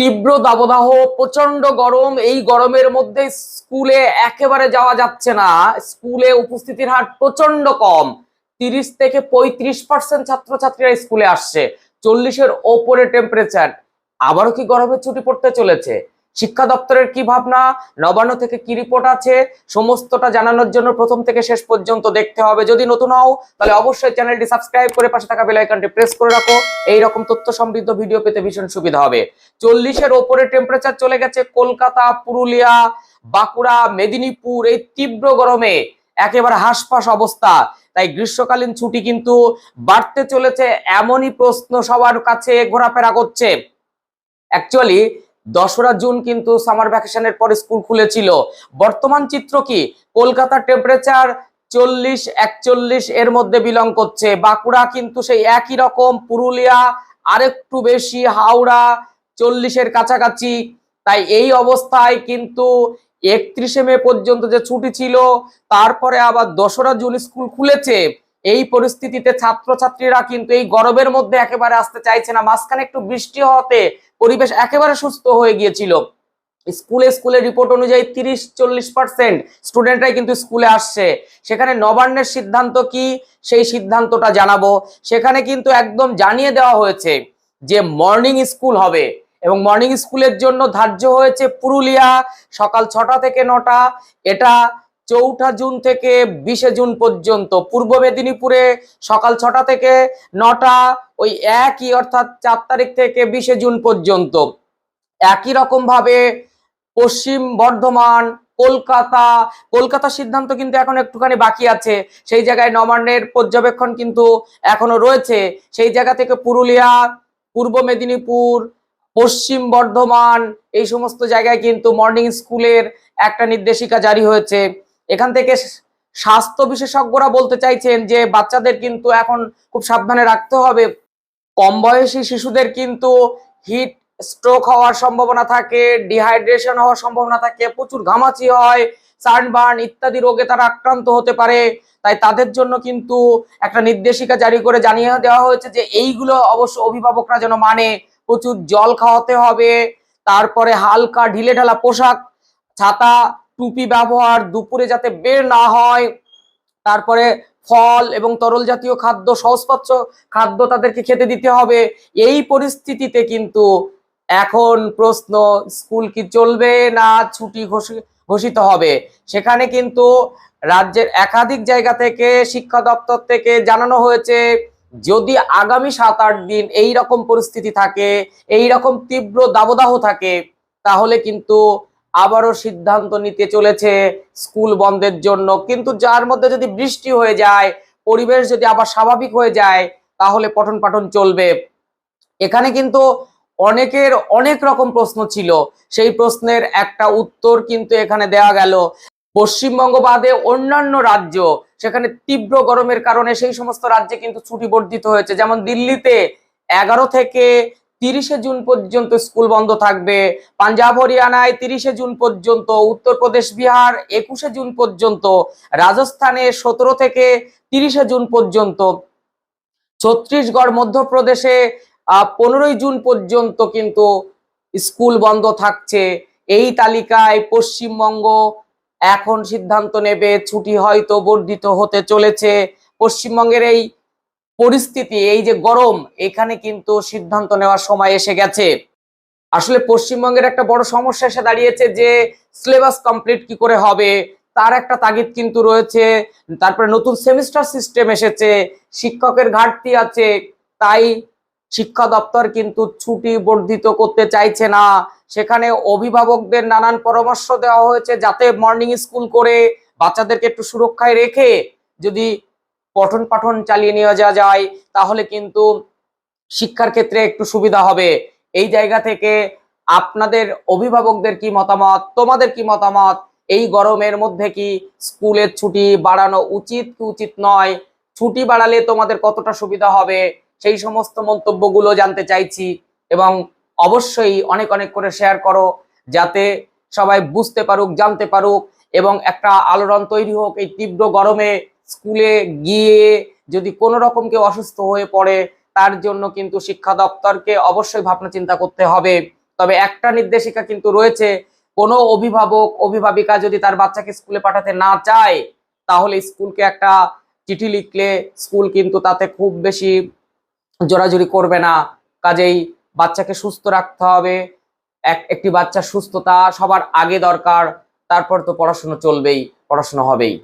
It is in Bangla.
তীব্র দাবদাহ প্রচণ্ড গরম, এই গরমের মধ্যে স্কুলে একেবারে যাওয়া যাচ্ছে না। স্কুলে উপস্থিতির হার প্রচণ্ড কম। তিরিশ থেকে পঁয়ত্রিশ পার্সেন্ট ছাত্রছাত্রীরা স্কুলে আসছে। চল্লিশের ওপরে টেম্পারেচার আবারও কি গরমের ছুটি পড়তে চলেছে? শিক্ষা দপ্তরের কি ভাবনা? নবান্ন থেকে কি রিপোর্ট আছে? সমস্তটা জানানোর জন্য প্রথম থেকে শেষ পর্যন্ত দেখতে হবে। যদি নতুন হও, তাহলে অবশ্যই চ্যানেলটি সাবস্ক্রাইব করে পাশে থাকা বেল আইকনটি প্রেস করে রাখো। এই রকম তথ্য সমৃদ্ধ ভিডিও পেতে ভীষণ সুবিধা হবে। চল্লিশের ওপরে টেম্পারেচার চলে গেছে কলকাতা, পুরুলিয়া, বাঁকুড়া, মেদিনীপুর, এই তীব্র গরমে একেবারে হাসপাস অবস্থা। তাই গ্রীষ্মকালীন ছুটি কিন্তু বাড়তে চলেছে এমনই প্রশ্ন সবার কাছে ঘোরাফেরা করছে। অ্যাকচুয়ালি দশরা জুন কিন্তু সামার ভ্যাকেশনের পরে স্কুল খুলেছিল। বর্তমান চিত্র কি? কলকাতার টেম্পারেচার চল্লিশ, একচল্লিশ এর মধ্যে বিলং করছে। বাঁকুড়া কিন্তু সেই একই রকম, পুরুলিয়া আরেকটু বেশি, হাওড়া চল্লিশের কাছাকাছি। তাই এই অবস্থায় কিন্তু একত্রিশে মে পর্যন্ত যে ছুটি ছিল, তারপরে আবার দশরা জুন স্কুল খুলেছে। এই পরিস্থিতিতে ছাত্রছাত্রীরা কিন্তু এই গরমের মধ্যে একেবারে আসতে চাইছে না। মাঝখানে একটু বৃষ্টি হওয়াতে পরিবেশ একেবারে সুস্থ হয়ে গিয়েছিল। স্কুলে স্কুলে রিপোর্ট অনুযায়ী তিরিশ চল্লিশ পার্সেন্ট স্টুডেন্টরাই কিন্তু স্কুলে আসছে। সেখানে নবান্নের সিদ্ধান্ত কি? সেই সিদ্ধান্তটা জানাব। সেখানে কিন্তু একদম জানিয়ে দেওয়া হয়েছে যে মর্নিং স্কুল হবে এবং মর্নিং স্কুলের জন্য ধার্য হয়েছে পুরুলিয়া সকাল ছটা থেকে নটা। এটা চৌঠা জুন থেকে বিশে জুন পর্যন্ত। পূর্ব মেদিনীপুরে সকাল ছটা থেকে নটা, ওই একই অর্থাৎ চার তারিখ থেকে বিশে জুন পর্যন্ত। একই রকম ভাবে পশ্চিম বর্ধমান, কলকাতা কলকাতা সিদ্ধান্ত কিন্তু এখন একটুখানি বাকি আছে। সেই জায়গায় নবান্নের পর্যবেক্ষণ কিন্তু এখনও রয়েছে। সেই জায়গা থেকে পুরুলিয়া, পূর্ব মেদিনীপুর, পশ্চিম বর্ধমান, এই সমস্ত জায়গায় কিন্তু মর্নিং স্কুলের একটা নির্দেশিকা জারি হয়েছে। এখান থেকে স্বাস্থ্য বিশেষজ্ঞরা বলতে চাইছেন যে বাচ্চাদের কিন্তু এখন খুব সাবধানে রাখতে হবে। কম বয়সী শিশুদের কিন্তু হিট স্ট্রোক হওয়ার সম্ভাবনা থাকে, ডিহাইড্রেশন হওয়ার সম্ভাবনা থাকে, প্রচুর ঘামাচি হয়, সানবার্ন ইত্যাদি রোগে তারা আক্রান্ত হতে পারে। তাই তাদের জন্য কিন্তু একটা নির্দেশিকা জারি করে জানিয়ে দেওয়া হয়েছে যে এইগুলো অবশ্য অভিভাবকরা যেন মানে প্রচুর জল খাওয়াতে হবে, তারপরে হালকা ঢিলে ঢালা পোশাক, ছাতা টুপি ব্যবহার, দুপুরে যাতে বের না হয়, তারপরে ফল এবং তরল জাতীয় খাদ্য, সহজপাচ্য খাদ্য তাদেরকে খেতে দিতে হবে। এই পরিস্থিতিতে কিন্তু এখন প্রশ্ন, স্কুল কি চলবে না ছুটি ঘোষি- ঘোষিত হবে? সেখানে কিন্তু রাজ্যের একাধিক জায়গা থেকে, শিক্ষা দপ্তর থেকে জানানো হয়েছে, যদি আগামী সাত, আট দিন এই রকম পরিস্থিতি থাকে, এই রকম তীব্র দাবদাহ থাকে, তাহলে কিন্তু আবারও সিদ্ধান্ত নিতে চলেছে স্কুল বন্ধের জন্য। কিন্তু যার মধ্যে যদি বৃষ্টি হয়ে যায়, পরিবেশ যদি আবার স্বাভাবিক হয়ে যায়, তাহলে পঠন পাঠন চলবে। এখানে কিন্তু অনেকের অনেক রকম প্রশ্ন ছিল। সেই প্রশ্নের একটা উত্তর কিন্তু এখানে দেওয়া গেল। পশ্চিমবঙ্গ বাদে অন্যান্য রাজ্য, সেখানে তীব্র গরমের কারণে সেই সমস্ত রাজ্যে কিন্তু ছুটি বর্ধিত হয়েছে। যেমন দিল্লিতে এগারো থেকে তিরিশে জুন পর্যন্ত স্কুল বন্ধ থাকবে। পাঞ্জাব, হরিয়ানায় তিরিশে জুন পর্যন্ত, উত্তরপ্রদেশ, বিহার একুশে জুন পর্যন্ত, রাজস্থানে সতেরো থেকে তিরিশে জুন পর্যন্ত, ছত্তিশগড়, মধ্যপ্রদেশে পনেরোই জুন পর্যন্ত কিন্তু স্কুল বন্ধ থাকছে। এই তালিকায় পশ্চিমবঙ্গ এখন সিদ্ধান্ত নেবে, ছুটি হয়তো বর্ধিত হতে চলেছে। পশ্চিমবঙ্গের এই পরিস্থিতি, এই যে গরম, এখানে কিন্তু সিদ্ধান্ত নেওয়ার সময় এসে গেছে। আসলে পশ্চিমবঙ্গের একটা বড় সমস্যা এসে দাঁড়িয়েছে যে সিলেবাস কমপ্লিট কি করে হবে? তার একটা তাগিদ কিন্তু রয়েছে। তারপরে নতুন সেমিস্টার সিস্টেম এসেছে, শিক্ষকের ঘাটতি আছে, তাই শিক্ষা দপ্তর কিন্তু ছুটি বর্ধিত করতে চাইছে না। সেখানে অভিভাবকদের নানান পরামর্শ দেওয়া হয়েছে যাতে মর্নিং স্কুল করে বাচ্চাদেরকে একটু সুরক্ষায় রেখে যদি পঠন পাঠন চালিয়ে নিয়ে যাওয়া যায়, তাহলে কিন্তু শিক্ষার ক্ষেত্রে একটু সুবিধা হবে। এই জায়গা থেকে আপনাদের অভিভাবকদের কি মতামত? তোমাদের কি মতামত? এই গরমের মধ্যে কি স্কুলের ছুটি বাড়ানো উচিত কি উচিত নয়? ছুটি বাড়ালে তোমাদের কতটা সুবিধা হবে? সেই সমস্ত মন্তব্যগুলো জানতে চাইছি এবং অবশ্যই অনেক অনেক করে শেয়ার করো যাতে সবাই বুঝতে পারুক, জানতে পারুক এবং একটা আলোড়ন তৈরি হোক এই তীব্র গরমে। স্কুলে গিয়ে যদি কোনো রকম কেউ অসুস্থ হয়ে পড়ে, তার জন্য কিন্তু শিক্ষা দপ্তরকে অবশ্যই ভাবনা চিন্তা করতে হবে। তবে একটা নির্দেশিকা কিন্তু রয়েছে, কোনো অভিভাবক, অভিভাবিকা যদি তার বাচ্চাকে স্কুলে পাঠাতে না চায়, তাহলে স্কুলকে একটা চিঠি লিখলে স্কুল কিন্তু তাতে খুব বেশি জোরাজুরি করবে না। কাজেই বাচ্চাকে সুস্থ রাখতে হবে। এক, একটি বাচ্চার সুস্থতা সবার আগে দরকার, তারপর তো পড়াশুনো চলবেই, পড়াশুনো হবেই।